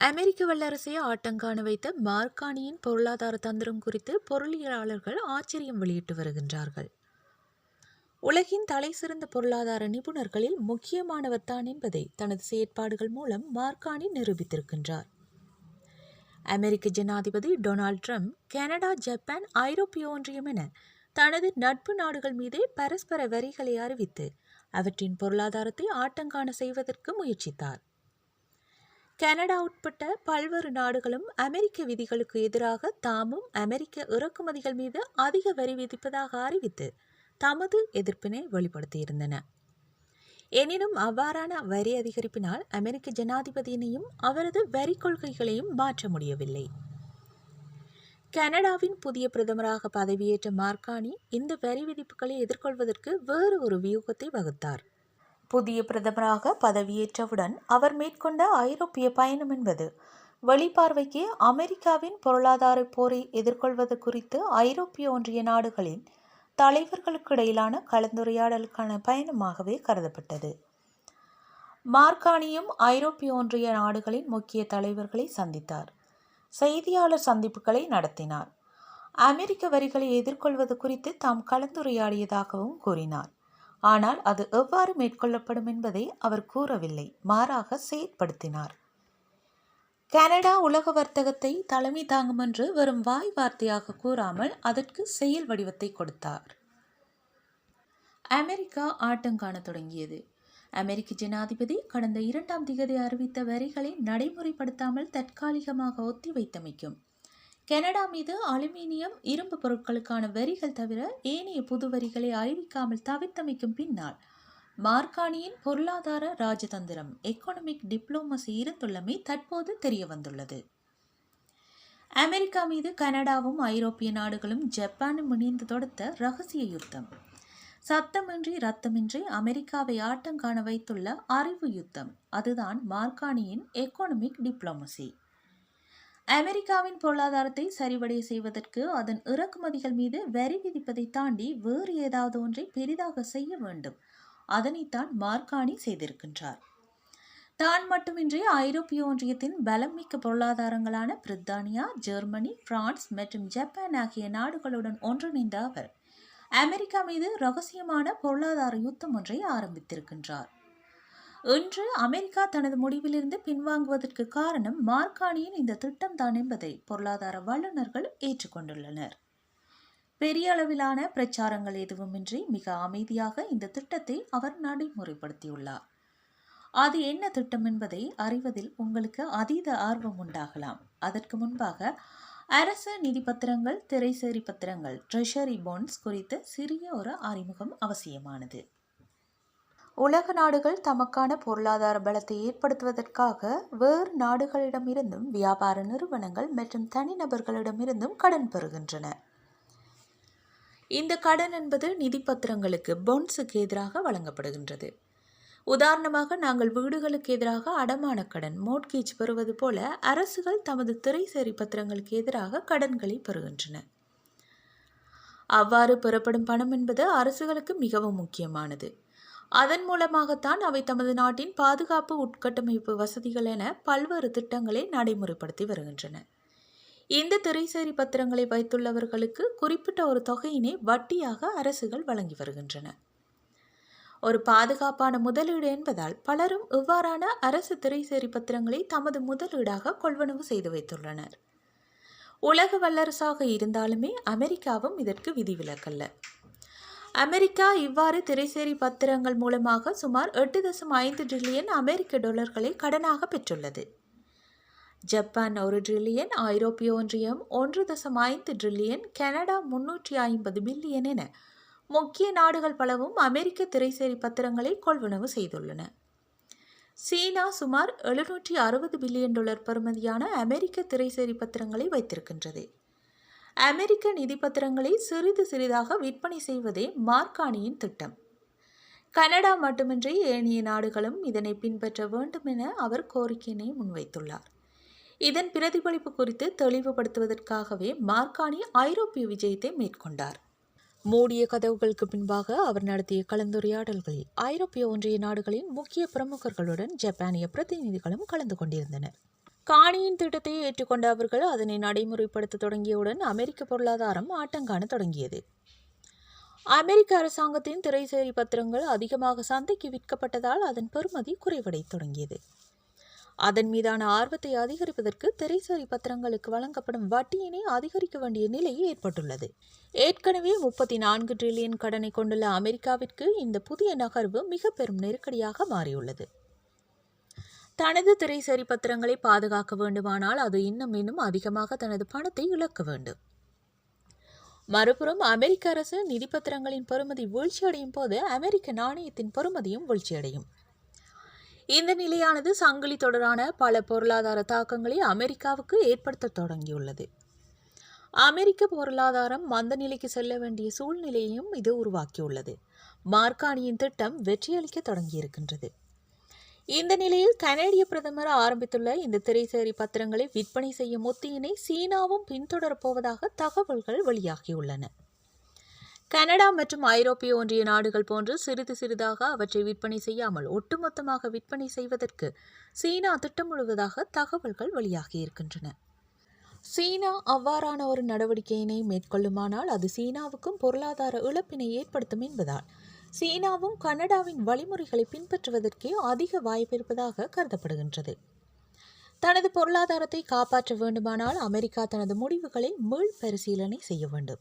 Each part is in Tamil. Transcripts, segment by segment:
அமெரிக்க வல்லரசை ஆட்டங்காண வைத்த மார்கானியின் பொருளாதார தந்திரம் குறித்து பொருளியலாளர்கள் ஆச்சரியம் வெளியிட்டு வருகின்றார்கள். உலகின் தலைசிறந்த பொருளாதார நிபுணர்களில் முக்கியமானவர் தான் என்பதை தனது செயற்பாடுகள் மூலம் மார்க்கானி நிரூபித்திருக்கின்றார். அமெரிக்க ஜனாதிபதி டொனால்ட் ட்ரம்ப் கனடா ஜப்பான் ஐரோப்பிய ஒன்றியம் என தனது நட்பு நாடுகள் மீதே பரஸ்பர வரிகளை அறிவித்து அவற்றின் பொருளாதாரத்தை ஆட்டங்காண செய்வதற்கு முயற்சித்தார். கனடா உட்பட்ட பல்வேறு நாடுகளும் அமெரிக்க விதிகளுக்கு எதிராக தாமும் அமெரிக்க இறக்குமதிகள் மீது அதிக வரி விதிப்பதாக அறிவித்து தமது எதிர்ப்பினை வெளிப்படுத்தியிருந்தன. எனினும் அவ்வாறான வரி அதிகரிப்பினால் அமெரிக்க ஜனாதிபதியினையும் அவரது வரி கொள்கைகளையும் மாற்ற முடியவில்லை. கனடாவின் புதிய பிரதமராக பதவியேற்ற மார்கானி இந்த வரி விதிப்புகளை எதிர்கொள்வதற்கு வேறு ஒரு வியூகத்தை வகுத்தார். புதிய பிரதமராக பதவியேற்றவுடன் அவர் மேற்கொண்ட ஐரோப்பிய பயணம் என்பது வெளிப்பார்வைக்கு அமெரிக்காவின் பொருளாதார போரை எதிர்கொள்வது குறித்து ஐரோப்பிய ஒன்றிய நாடுகளின் தலைவர்களுக்கிடையிலான கலந்துரையாடலுக்கான பயணமாகவே கருதப்பட்டது. மார்கானியும் ஐரோப்பிய ஒன்றிய நாடுகளின் முக்கிய தலைவர்களை சந்தித்தார். செய்தியாளர் சந்திப்புகளை நடத்தினார். அமெரிக்க வரிகளை எதிர்கொள்வது குறித்து தாம் கலந்துரையாடியதாகவும் கூறினார். ஆனால் அது எவ்வாறு மேற்கொள்ளப்படும் என்பதை அவர் கூறவில்லை. மாறாக செயற்படுத்தினார். கனடா உலக வர்த்தகத்தை தலைமை தாங்கும் என்று வெறும் வாய் வார்த்தையாக கூறாமல் அதற்கு செயல் வடிவத்தை கொடுத்தார். அமெரிக்கா ஆட்டம் காண தொடங்கியது. அமெரிக்க ஜனாதிபதி கடந்த இரண்டாம் திகதி அறிவித்த வரிகளை நடைமுறைப்படுத்தாமல் தற்காலிகமாக ஒத்திவைத்தமைக்கும். கனடா மீது அலுமினியம் இரும்பு பொருட்களுக்கான வரிகள் தவிர ஏனைய புது வரிகளை அறிவிக்காமல் தவிர்த்தமைக்கும் பின்னால் மார்கானியின் பொருளாதார ராஜதந்திரம் எக்கனாமிக் டிப்ளோமசி இருந்துள்ளமை தற்போது தெரிய வந்துள்ளது அமெரிக்கா மீது கனடாவும் ஐரோப்பிய நாடுகளும் ஜப்பானும் இணைந்து தொடுத்த ரகசிய யுத்தம். சத்தமின்றி ரத்தமின்றி அமெரிக்காவை ஆட்டம் காண வைத்துள்ள அறிவு யுத்தம். அதுதான் மார்கானியின் எக்கனாமிக் டிப்ளோமசி அமெரிக்காவின் பொருளாதாரத்தை சரிவடைய செய்வதற்கு அதன் இறக்குமதிகள் மீது வரி விதிப்பதை தாண்டி வேறு ஏதாவது ஒன்றை பெரிதாக செய்ய வேண்டும். அதனைத்தான் மார்கானி செய்திருக்கின்றார். தான் மட்டுமின்றி ஐரோப்பிய ஒன்றியத்தின் பலம் மிக்க பொருளாதாரங்களான பிரித்தானியா ஜெர்மனி பிரான்ஸ் மற்றும் ஜப்பான் ஆகிய நாடுகளுடன் ஒன்றிணைந்த அவர் அமெரிக்கா மீது ரகசியமான பொருளாதார யுத்தம் ஒன்றை ஆரம்பித்திருக்கின்றார். இன்று அமெரிக்கா தனது முடிவிலிருந்து பின்வாங்குவதற்கு காரணம் மார்க்கானியின் இந்த திட்டம்தான் என்பதை பொருளாதார வல்லுநர்கள் ஏற்றுக்கொண்டுள்ளனர். பெரிய அளவிலான பிரச்சாரங்கள் எதுவுமின்றி மிக அமைதியாக இந்த திட்டத்தை அவர் நடைமுறைப்படுத்தியுள்ளார். அது என்ன திட்டம் என்பதை அறிவதில் உங்களுக்கு அதீத ஆர்வம் உண்டாகலாம். அதற்கு முன்பாக அரசு நிதி பத்திரங்கள் திரைசேரி பத்திரங்கள் ட்ரெஷரி பாண்ட்ஸ் குறித்த சிறிய ஒரு அறிமுகம் அவசியமானது. உலக நாடுகள் தமக்கான பொருளாதார பலத்தை ஏற்படுத்துவதற்காக வேறு நாடுகளிடமிருந்தும் வியாபார நிறுவனங்கள் மற்றும் தனிநபர்களிடமிருந்தும் கடன் பெறுகின்றன. இந்த கடன் என்பது நிதி பத்திரங்களுக்கு பொன்ஸுக்கு எதிராக வழங்கப்படுகின்றது. உதாரணமாக நாங்கள் வீடுகளுக்கு எதிராக அடமான கடன் மோட்கேஜ் பெறுவது போல அரசுகள் தமது திரைசேரி பத்திரங்களுக்கு எதிராக கடன்களை பெறுகின்றன. அவ்வாறு பெறப்படும் பணம் என்பது அரசுகளுக்கு மிகவும் முக்கியமானது. அதன் மூலமாகத்தான் அவை தமது நாட்டின் பாதுகாப்பு உட்கட்டமைப்பு வசதிகள் என பல்வேறு திட்டங்களை நடைமுறைப்படுத்தி வருகின்றன. இந்த திரைசேரி பத்திரங்களை வைத்துள்ளவர்களுக்கு குறிப்பிட்ட ஒரு தொகையினை வட்டியாக அரசுகள் வழங்கி வருகின்றன. ஒரு பாதுகாப்பான முதலீடு என்பதால் பலரும் இவ்வாறான அரசு திரைசேரி பத்திரங்களை தமது முதலீடாக கொள்வனவு செய்து வைத்துள்ளனர். உலக வல்லரசாக இருந்தாலுமே அமெரிக்காவும் இதற்கு விதிவிலக்கல்ல. அமெரிக்கா இவ்வாறு திரைசேரி பத்திரங்கள் மூலமாக சுமார் எட்டு தசம் ஐந்து ட்ரில்லியன் அமெரிக்க டாலர்களை கடனாக பெற்றுள்ளது. ஜப்பான் ஒரு ட்ரில்லியன் ஐரோப்பிய ஒன்றியம் ஒன்று தசம் ஐந்து ட்ரில்லியன் கனடா முன்னூற்றி ஐம்பது பில்லியன் என முக்கிய நாடுகள் பலவும் அமெரிக்க திரைசேரி பத்திரங்களை கொள்வனவு செய்துள்ளன. சீனா சுமார் எழுநூற்றி அறுபது பில்லியன் டாலர் பெறுமதியான அமெரிக்க திரைசேரி பத்திரங்களை வைத்திருக்கின்றது. அமெரிக்க நிதி பத்திரங்களை சிறிது சிறிதாக விற்பனை செய்வதே மார்கானியின் திட்டம். கனடா மட்டுமின்றி ஏனைய நாடுகளும் இதனை பின்பற்ற வேண்டும் என அவர் கோரிக்கையினை முன்வைத்துள்ளார். இதன் பிரதிபலிப்பு குறித்து தெளிவுபடுத்துவதற்காகவே மார்கானி ஐரோப்பிய விஜயத்தை மேற்கொண்டார். மூடிய கதவுகளுக்கு பின்பாக அவர் நடத்திய கலந்துரையாடல்களில் ஐரோப்பிய ஒன்றிய நாடுகளின் முக்கிய பிரமுகர்களுடன் ஜப்பானிய பிரதிநிதிகளும் கலந்து கொண்டிருந்தனர். காணியின் திட்டத்தை ஏற்றுக்கொண்ட அவர்கள் அதனை நடைமுறைப்படுத்த தொடங்கியவுடன் அமெரிக்க பொருளாதாரம் ஆட்டங்காண தொடங்கியது. அமெரிக்க அரசாங்கத்தின் திரைசேரி பத்திரங்கள் அதிகமாக சந்தைக்கு விற்கப்பட்டதால் அதன் பெறுமதி குறைவடைத் தொடங்கியது. அதன் மீதான ஆர்வத்தை அதிகரிப்பதற்கு திரைசேரி பத்திரங்களுக்கு வழங்கப்படும் வட்டியினை அதிகரிக்க வேண்டிய நிலை ஏற்பட்டுள்ளது. ஏற்கனவே முப்பத்தி நான்கு டிரில்லியன் கடனை கொண்டுள்ள அமெரிக்காவிற்கு இந்த புதிய நகர்வு மிக பெரும் நெருக்கடியாக மாறியுள்ளது. தனது திரைசரி பத்திரங்களை பாதுகாக்க வேண்டுமானால் அது இன்னும் இன்னும் அதிகமாக தனது பணத்தை இழக்க வேண்டும். மறுபுறம் அமெரிக்க அரசு நிதி பத்திரங்களின் பெறுமதி வீழ்ச்சியடையும் போது அமெரிக்க நாணயத்தின் பெறுமதியும் வீழ்ச்சியடையும். இந்த நிலையானது சங்கிலி தொடரான பல பொருளாதார தாக்கங்களை அமெரிக்காவுக்கு ஏற்படுத்த தொடங்கியுள்ளது. அமெரிக்க பொருளாதாரம் மந்த நிலைக்கு செல்ல வேண்டிய சூழ்நிலையையும் இது உருவாக்கியுள்ளது. மார்க்கானியின் திட்டம் வெற்றியளிக்க தொடங்கியிருக்கின்றது. இந்த நிலையில் கனேடிய பிரதமர் ஆரம்பித்துள்ள இந்த திரைசேரி பத்திரங்களை விற்பனை செய்யும் ஒத்தியினை சீனாவும் பின்தொடரப் போவதாக தகவல்கள் வெளியாகியுள்ளன. கனடா மற்றும் ஐரோப்பிய ஒன்றிய நாடுகள் போன்று சிறிது சிறிதாக அவற்றை விற்பனை செய்யாமல் ஒட்டுமொத்தமாக விற்பனை செய்வதற்கு சீனா திட்டமிடுவதாக தகவல்கள் வெளியாகியிருக்கின்றன சீனா அவ்வாறான ஒரு நடவடிக்கையினை மேற்கொள்ளுமானால் அது சீனாவுக்கும் பொருளாதார இழப்பினை ஏற்படுத்தும் என்பதால் சீனாவும் கனடாவின் வழிமுறைகளை பின்பற்றுவதற்கே அதிக வாய்ப்பிருப்பதாக கருதப்படுகின்றது. தனது பொருளாதாரத்தை காப்பாற்ற வேண்டுமானால் அமெரிக்கா தனது முடிவுகளை மீள் பரிசீலனை செய்ய வேண்டும்.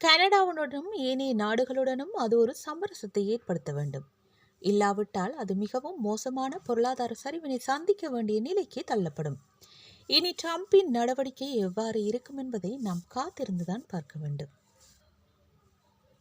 கனடாவுடனும் ஏனைய நாடுகளுடனும் அது ஒரு சமரசத்தை ஏற்படுத்த வேண்டும். இல்லாவிட்டால் அது மிகவும் மோசமான பொருளாதார சரிவினை சந்திக்க வேண்டிய நிலைக்கு தள்ளப்படும். இனி ட்ரம்பின் நடவடிக்கை எவ்வாறு இருக்கும் என்பதை நாம் காத்திருந்துதான் பார்க்க வேண்டும்.